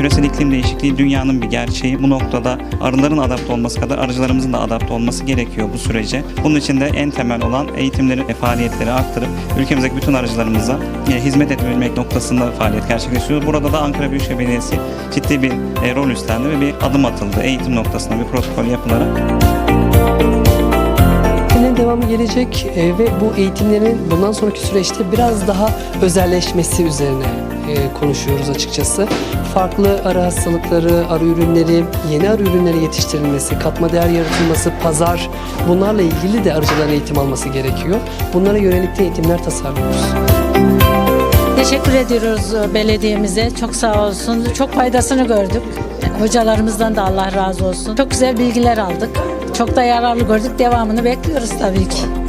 Küresel iklim değişikliği dünyanın bir gerçeği. Bu noktada arıların adapte olması kadar arıcılarımızın da adapte olması gerekiyor bu sürece. Bunun için de en temel olan eğitimleri ve faaliyetleri arttırıp ülkemizdeki bütün arıcılarımıza e, hizmet edebilmek noktasında faaliyet gerçekleştiriyoruz. Burada da Ankara Büyükşehir Belediyesi ciddi bir e, rol üstlendi ve bir adım atıldı. Eğitim noktasında bir protokol yapılarak. Devamı gelecek e, ve bu eğitimlerin bundan sonraki süreçte biraz daha özelleşmesi üzerine e, konuşuyoruz açıkçası. Farklı arı hastalıkları, arı ürünleri, yeni arı ürünleri yetiştirilmesi, katma değer yaratılması, pazar bunlarla ilgili de arıcıların eğitim alması gerekiyor. Bunlara yönelik de eğitimler tasarlıyoruz. Teşekkür ediyoruz e, belediyemize. Çok sağ olsun. Çok faydasını gördük. Hocalarımızdan da Allah razı olsun. Çok güzel bilgiler aldık. Çok da yararlı gördük. Devamını bekliyoruz tabii ki.